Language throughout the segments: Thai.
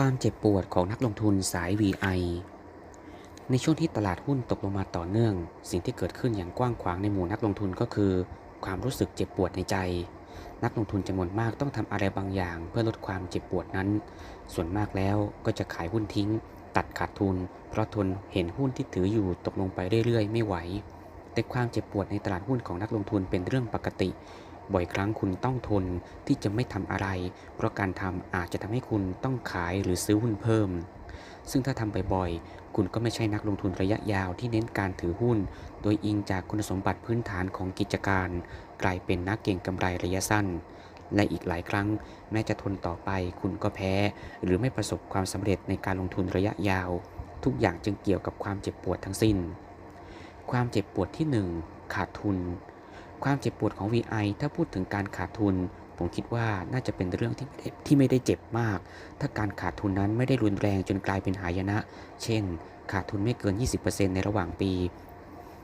ความเจ็บปวดของนักลงทุนสาย VI ในช่วงที่ตลาดหุ้นตกลงมาต่อเนื่อง สิ่งที่เกิดขึ้นอย่างกว้างขวางในหมู่นักลงทุนก็คือ ความรู้สึกเจ็บปวดในใจ นักลงทุนจำนวนมากต้องทำอะไรบางอย่าง เพื่อลดความเจ็บปวดนั้น ส่วนมากแล้วก็จะขายหุ้นทิ้ง ตัดขาดทุน เพราะทนเห็นหุ้นที่ถืออยู่ตกลงไปเรื่อยๆ ไม่ไหว แต่ความเจ็บปวดในตลาดหุ้นของนักลงทุนเป็นเรื่องปกติ บ่อยครั้งคุณต้องทนที่จะไม่ทำอะไร เพราะการทำอาจจะทำให้คุณต้องขายหรือซื้อหุ้นเพิ่ม ซึ่งถ้าทำบ่อยๆ คุณก็ไม่ใช่นักลงทุนระยะยาวที่เน้นการถือหุ้น โดยอิงจากคุณสมบัติพื้นฐานของกิจการ กลายเป็นนักเก็งกำไรระยะสั้น และอีกหลายครั้ง แม้จะทนต่อไป คุณก็แพ้ หรือไม่ประสบความสำเร็จในการลงทุนระยะยาว ทุกอย่างจึงเกี่ยวกับความเจ็บปวดทั้งสิ้น ความเจ็บปวดที่ 1 ขาดทุน ความเจ็บปวดของ VI ถ้าพูดถึงการขาดทุน ผมคิดว่าน่าจะเป็นเรื่องที่ไม่ได้ที่ไม่ได้เจ็บมาก ถ้าการขาดทุนนั้นไม่ได้รุนแรงจนกลายเป็นหายนะ เช่น ขาดทุนไม่เกิน 20%ในระหว่างปี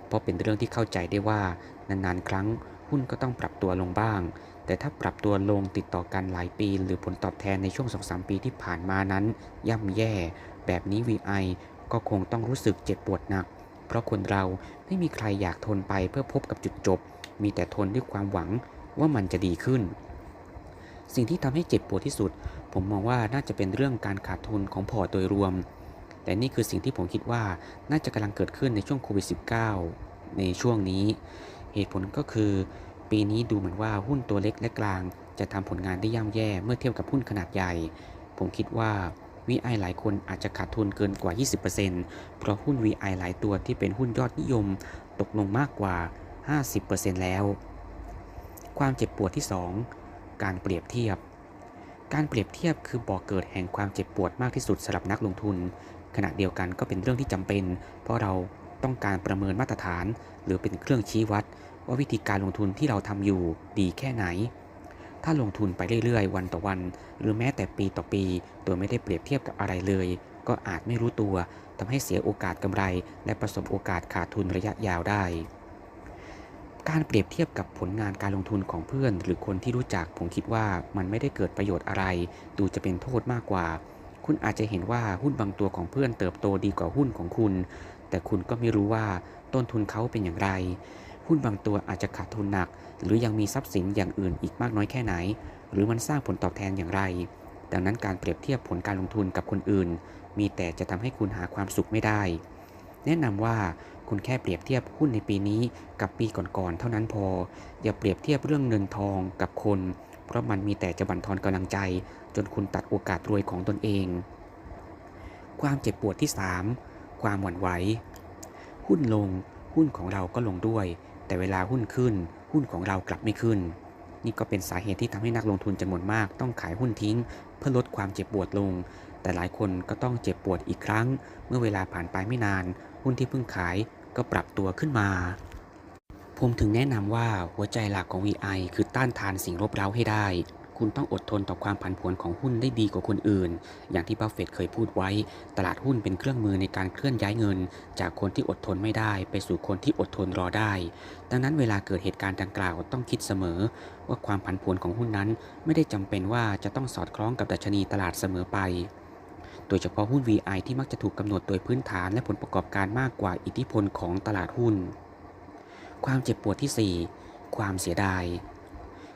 เพราะเป็นเรื่องที่เข้าใจได้ว่านานๆ ครั้งหุ้นก็ต้องปรับตัวลงบ้าง แต่ถ้าปรับตัวลงติดต่อกันหลายปี หรือผลตอบแทนในช่วง 2-3 ปีที่ผ่านมานั้น ย่ำแย่ แบบนี้ VI ก็คงต้องรู้สึกเจ็บปวดหนัก เพราะคนเราไม่มีใครอยากทนไปเพื่อพบกับจุดจบ มีแต่ทนด้วยความหวังว่ามันจะดีขึ้น สิ่งที่ทำให้เจ็บปวดที่สุด ผมมองว่าน่าจะเป็นเรื่องการขาดทุนของพอร์ตโดยรวม แต่นี่คือสิ่งที่ผมคิดว่าน่าจะกำลังเกิดขึ้นในช่วงโควิด -19 ในช่วงนี้ เหตุผลก็คือ ปีนี้ดูเหมือนว่าหุ้นตัวเล็กและกลาง จะทำผลงานได้ย่ำแย่เมื่อเทียบกับหุ้นขนาดใหญ่ ผมคิดว่า VI หลายคนอาจจะขาดทุนเกินกว่า 20%เพราะหุ้น VI หลายตัวที่เป็นหุ้นยอดนิยม ตกลงมากกว่า 50%แล้ว ความเจ็บปวดที่ 2 การเปรียบเทียบ การเปรียบเทียบคือบ่อกเกิดแห่งความเจ็บปวดมากที่สุดสำหรับนักลงทุน ขณะเดียวกันก็เป็นเรื่องที่จำเป็น เพราะเราต้องการประเมินมาตรฐาน หรือเป็นเครื่องชี้วัด ว่าวิธีการลงทุนที่เราทำอยู่ดีแค่ไหน ถ้าลงทุนไปเรื่อยๆ วันต่อวัน หรือแม้แต่ปีต่อปี โดยไม่ได้เปรียบเทียบกับอะไรเลย ก็อาจไม่รู้ตัวทำให้เสียโอกาสกำไร และประสบโอกาสขาดทุนระยะยาวได้ การเปรียบเทียบกับผลงานการลงทุนของเพื่อน หรือคนที่รู้จักผมคิดว่ามันไม่ได้เกิดประโยชน์อะไร ดูจะเป็นโทษมากกว่า คุณอาจจะเห็นว่าหุ้นบางตัวของเพื่อนเติบโตดีกว่าหุ้นของคุณ แต่คุณก็ไม่รู้ว่าต้นทุนเขาเป็นอย่างไร หุ้นบางตัวอาจจะขาดทุนหนัก หรือยังมีทรัพย์สินอย่างอื่นอีกมากน้อยแค่ไหน หรือมันสร้างผลตอบแทนอย่างไร ดังนั้นการเปรียบเทียบผลการลงทุนกับคนอื่น มีแต่จะทำให้คุณหาความสุขไม่ได้ แนะนำว่าคุณแค่เปรียบเทียบหุ้นในปีนี้กับปีก่อนๆเท่านั้นพอ อย่าเปรียบเทียบเรื่องเงินทองกับคน เพราะมันมีแต่จะบั่นทอนกำลังใจ จนคุณตัดโอกาสรวยของตนเอง ความเจ็บปวดที่ 3 ความหวั่นไหวหุ้นลงหุ้นของเราก็ลงด้วย แต่เวลาหุ้นขึ้น หุ้นของเรากลับไม่ขึ้น นี่ก็เป็นสาเหตุที่ทำให้นักลงทุนจำนวนมากต้องขายหุ้นทิ้ง เพื่อลดความเจ็บปวดลง แต่หลายคนก็ต้องเจ็บปวดอีกครั้ง เมื่อเวลาผ่านไปไม่นาน หุ้นที่เพิ่งขายก็ปรับตัวขึ้นมา ผมถึงแนะนำว่าหัวใจหลักของ VI คือต้านทานสิ่งรบเร้าให้ได้ คุณต้องอดทนต่อความผันผวนของหุ้นได้ดีกว่าคนอื่น อย่างที่บัฟเฟตเคยพูดไว้ ตลาดหุ้นเป็นเครื่องมือในการเคลื่อนย้ายเงิน จากคนที่อดทนไม่ได้ ไปสู่คนที่อดทนรอได้ ดังนั้นเวลาเกิดเหตุการณ์ดังกล่าวต้องคิดเสมอ ว่าความผันผวนของหุ้นนั้น ไม่ได้จำเป็นว่าจะต้องสอดคล้องกับดัชนีตลาดเสมอไป โดยเฉพาะหุ้น VI ที่มักจะถูกกำหนดโดยพื้นฐานและผลประกอบการมากกว่าอิทธิพลของตลาดหุ้น ความเจ็บปวดที่ 4 ความเสียดาย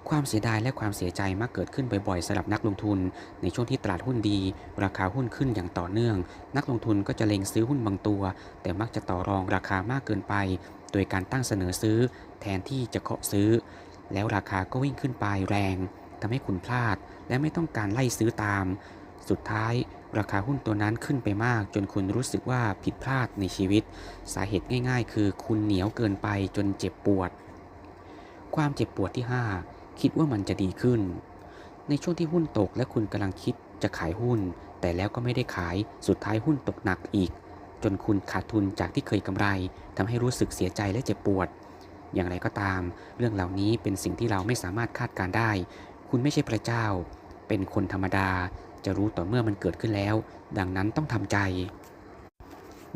ความเสียดายและความเสียใจมักเกิดขึ้นบ่อยๆสำหรับนักลงทุน ในช่วงที่ตลาดหุ้นดี ราคาหุ้นขึ้นอย่างต่อเนื่อง นักลงทุนก็จะเล็งซื้อหุ้นบางตัว แต่มักจะต่อรองราคามากเกินไป โดยการตั้งเสนอซื้อ แทนที่จะเคาะซื้อ แล้วราคาก็วิ่งขึ้นไปแรงทำให้คุณพลาด และไม่ต้องการไล่ซื้อตาม สุดท้ายราคาหุ้นตัวนั้นขึ้นไปมาก จนคุณรู้สึกว่าผิดพลาดในชีวิต สาเหตุง่าย ๆ คือคุณเหนียวเกินไปจนเจ็บปวด ความเจ็บปวดที่ 5 คิดว่ามันจะดีขึ้น ในช่วงที่หุ้นตกและคุณกำลังคิดจะขายหุ้น แต่แล้วก็ไม่ได้ขายสุดท้ายหุ้นตกหนักอีก จนคุณขาดทุนจากที่เคยกำไรทำให้รู้สึกเสียใจและเจ็บปวด อย่างไรก็ตาม เรื่องเหล่านี้เป็นสิ่งที่เราไม่สามารถคาดการได้ คุณไม่ใช่พระเจ้า เป็นคนธรรมดา จะรู้ต่อเมื่อมันเกิดขึ้นแล้ว ดังนั้นต้องทำใจ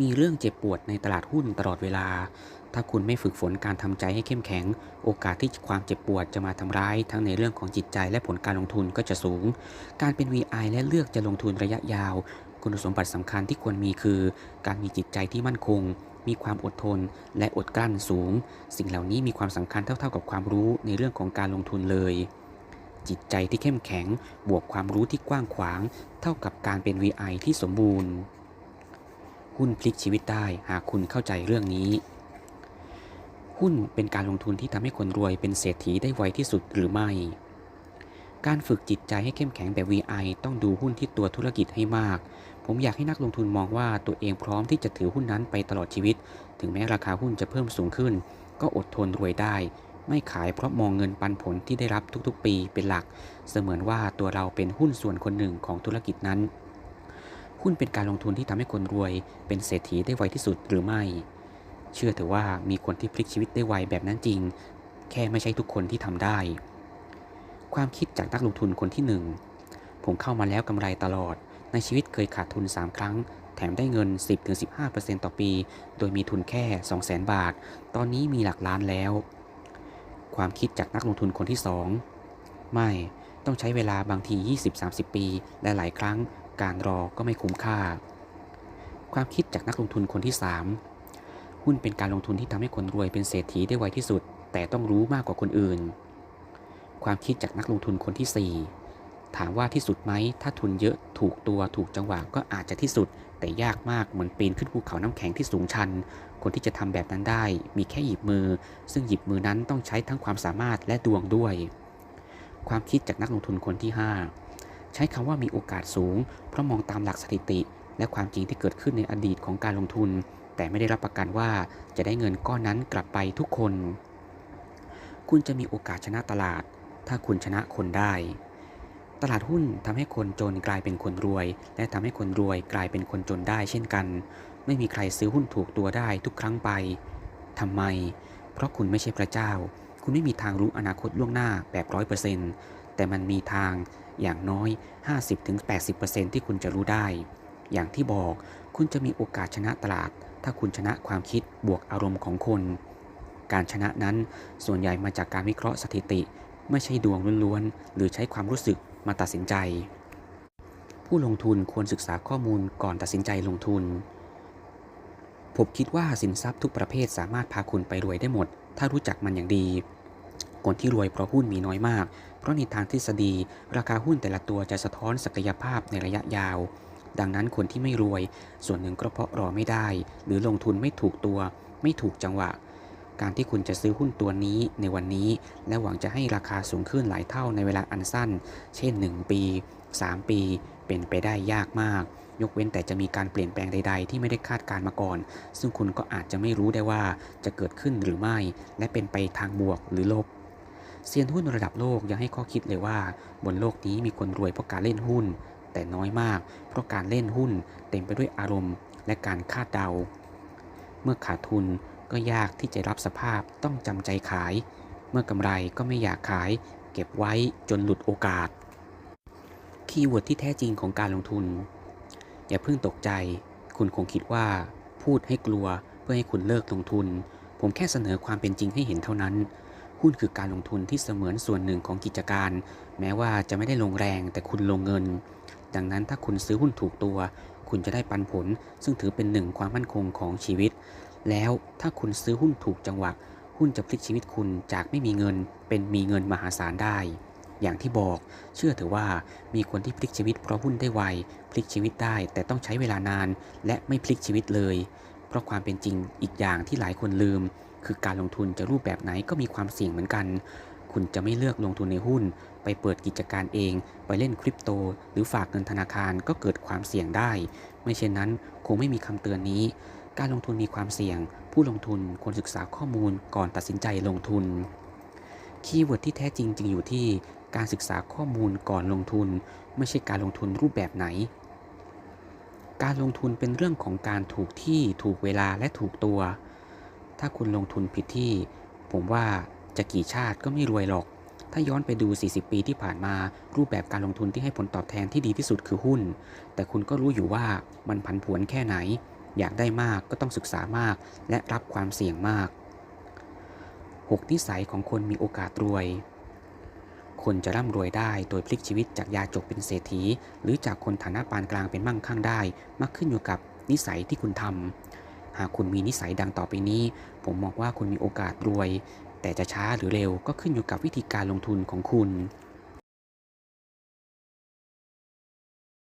มีเรื่องเจ็บปวดในตลาดหุ้นตลอดเวลา ถ้าคุณไม่ฝึกฝนการทำใจให้เข้มแข็ง โอกาสที่ความเจ็บปวดจะมาทำร้าย ทั้งในเรื่องของจิตใจและผลการลงทุนก็จะสูง การเป็น VI และเลือกจะลงทุนระยะยาว คุณสมบัติสำคัญที่ควรมีคือ การมีจิตใจที่มั่นคงมีความอดทนและอดกลั้นสูง สิ่งเหล่านี้มีความสำคัญเท่าๆกับความรู้ในเรื่องของการลงทุนเลย จิตใจที่เข้มแข็ง บวกความรู้ที่กว้างขวาง เท่ากับการเป็น VI ที่สมบูรณ์ หุ้นพลิกชีวิตได้หากคุณเข้าใจเรื่องนี้ หุ้นเป็นการลงทุนที่ทำให้คนรวยเป็นเศรษฐีได้ไวที่สุดหรือไม่ การฝึกจิตใจให้เข้มแข็งแบบ VI ต้องดูหุ้นที่ตัวธุรกิจให้มาก ผมอยากให้นักลงทุนมองว่าตัวเองพร้อมที่จะถือหุ้นนั้นไปตลอดชีวิต ถึงแม้ราคาหุ้นจะเพิ่มสูงขึ้น ก็อดทนรวยได้ ไม่ขายเพราะมองเงินปันผลที่ได้รับทุกๆ ปีเป็นหลัก เสมือนว่าตัวเราเป็นหุ้นส่วนคนหนึ่งของธุรกิจนั้น หุ้นเป็นการลงทุนที่ทำให้คนรวย เป็นเศรษฐีได้ไวที่สุดหรือไม่ เชื่อเถอะว่ามีคนที่พลิกชีวิตได้ไวแบบนั้นจริง แค่ไม่ใช่ทุกคนที่ทำได้ ความคิดจากนักลงทุนคนที่หนึ่งผมเข้ามาแล้วกำไรตลอด ในชีวิตเคยขาดทุน 3 ครั้งแถมได้เงิน 10-15%ต่อปี โดยมีทุนแค่ 200,000 บาท ตอนนี้มีหลักล้านแล้ว ความคิดจากนักลงทุนคนที่ 2 ไม่ต้องใช้เวลาบางที 20-30 ปีและหลายครั้งการรอก็ไม่คุ้มค่า ความคิดจากนักลงทุนคนที่ 3 หุ้นเป็นการลงทุนที่ทำให้คนรวยเป็นเศรษฐีได้ไวที่สุด แต่ต้องรู้มากกว่าคนอื่น ความคิดจากนักลงทุนคนที่ 4 ถามว่าที่สุดไหม ถ้าทุนเยอะถูกตัวถูกจังหวะก็อาจจะที่สุด แต่ยากมากเหมือนปีนขึ้นภูเขาน้ำแข็งที่สูงชัน คนที่จะทำแบบนั้นได้ มีแค่หยิบมือ ซึ่งหยิบมือนั้นต้องใช้ทั้งความสามารถและดวงด้วย ความคิดจากนักลงทุนคนที่ 5 ใช้คำว่ามีโอกาสสูง เพราะมองตามหลักสถิติ และความจริงที่เกิดขึ้นในอดีตของการลงทุน แต่ไม่ได้รับประกันว่าจะได้เงินก้อนนั้นกลับไปทุกคน คุณจะมีโอกาสชนะตลาด ถ้าคุณชนะคนได้ ตลาดหุ้นทำให้คนจนกลายเป็นคนรวย และทำให้คนรวยกลายเป็นคนจนได้เช่นกัน ไม่มีใครซื้อหุ้นถูกตัวได้ทุกครั้งไปทำไม เพราะคุณไม่ใช่พระเจ้า คุณไม่มีทางรู้อนาคตล่วงหน้าแบบร้อยเปอร์เซ็นต์แต่มันมีทางอย่างน้อย 50-80%ที่คุณจะรู้ได้ อย่างที่บอกคุณจะมีโอกาสชนะตลาด ถ้าคุณชนะความคิดบวกอารมณ์ของคน การชนะนั้นส่วนใหญ่มาจากการวิเคราะห์สถิติ ไม่ใช่ดวงล้วนๆ หรือใช้ความรู้สึก มาตัดสินใจ ผู้ลงทุนควรศึกษาข้อมูลก่อนตัดสินใจลงทุน ผมคิดว่าสินทรัพย์ทุกประเภทสามารถพาคุณไปรวยได้หมด ถ้ารู้จักมันอย่างดี คนที่รวยเพราะหุ้นมีน้อยมาก เพราะในทางทฤษฎี ราคาหุ้นแต่ละตัวจะสะท้อนศักยภาพในระยะยาว ดังนั้นคนที่ไม่รวย ส่วนหนึ่งก็เพราะรอไม่ได้ หรือลงทุนไม่ถูกตัว ไม่ถูกจังหวะ การที่คุณจะซื้อหุ้นตัวนี้ในวันนี้ และหวังจะให้ราคาสูงขึ้นหลายเท่าในเวลาอันสั้น เช่น 1 ปี 3 ปีเป็นไปได้ยากมาก ยกเว้นแต่จะมีการเปลี่ยนแปลงใด ๆ ที่ไม่ได้คาดการมาก่อน ซึ่งคุณก็อาจจะไม่รู้ได้ว่าจะเกิดขึ้นหรือไม่ และเป็นไปทางบวกหรือลบเซียนหุ้นระดับโลกยังให้ข้อคิดเลยว่า บนโลกนี้มีคนรวยเพราะการเล่นหุ้น แต่น้อยมาก เพราะการเล่นหุ้นเต็มไปด้วยอารมณ์ และการคาดเดา เมื่อขาดทุน ก็ยากที่จะรับสภาพต้องจำใจขาย เมื่อกำไรก็ไม่อยากขาย เก็บไว้จนหลุดโอกาส คีย์เวิร์ดที่แท้จริงของการลงทุน อย่าเพิ่งตกใจ คุณคงคิดว่า พูดให้กลัวเพื่อให้คุณเลิกลงทุน ผมแค่เสนอความเป็นจริงให้เห็นเท่านั้น หุ้นคือการลงทุนที่เสมือนส่วนหนึ่งของกิจการ แม้ว่าจะไม่ได้ลงแรงแต่คุณลงเงิน ดังนั้นถ้าคุณซื้อหุ้นถูกตัวคุณจะได้ปันผลซึ่งถือเป็นหนึ่งความมั่นคงของชีวิต แล้วถ้าคุณซื้อหุ้นถูกจังหวะ หุ้นจะพลิกชีวิตคุณจากไม่มีเงินเป็นมีเงินมหาศาลได้ อย่างที่บอกเชื่อเถอว่ามีคนที่พลิกชีวิตเพราะหุ้นได้ไวพลิกชีวิตได้ แต่ต้องใช้เวลานาน และไม่พลิกชีวิตเลย เพราะความเป็นจริงอีกอย่างที่หลายคนลืม คือการลงทุนจะรูปแบบไหนก็มีความเสี่ยงเหมือนกัน คุณจะไม่เลือกลงทุนในหุ้น ไปเปิดกิจการเอง ไปเล่นคริปโต หรือฝากเงินธนาคารก็เกิดความเสี่ยงได้ ไม่เช่นนั้นคงไม่มีคำเตือนนี้ การลงทุนมีความเสี่ยง ผู้ลงทุนควรศึกษาข้อมูลก่อนตัดสินใจลงทุน คีย์เวิร์ดที่แท้จริงจึงอยู่ที่การศึกษาข้อมูลก่อนลงทุน ไม่ใช่การลงทุนรูปแบบไหน การลงทุนเป็นเรื่องของการถูกที่ถูกเวลาและถูกตัว ถ้าคุณลงทุนผิดที่ ผมว่าจะกี่ชาติก็ไม่รวยหรอก ถ้าย้อนไปดู 40 ปีที่ผ่านมา รูปแบบการลงทุนที่ให้ผลตอบแทนที่ดีที่สุดคือหุ้น แต่คุณก็รู้อยู่ว่ามันผันผวนแค่ไหน อยากได้มากก็ต้องศึกษามาก และรับความเสี่ยงมาก 6 นิสัยของคนมีโอกาสรวย คนจะร่ำรวยได้โดยพลิกชีวิตจากยาจกเป็นเศรษฐี หรือจากคนฐานะปานกลางเป็นมั่งคั่งได้ มักขึ้นอยู่กับนิสัยที่คุณทำหากคุณมีนิสัยดังต่อไปนี้ ผมมองว่าคุณมีโอกาสรวย แต่จะช้าหรือเร็วก็ขึ้นอยู่กับวิธีการลงทุนของคุณ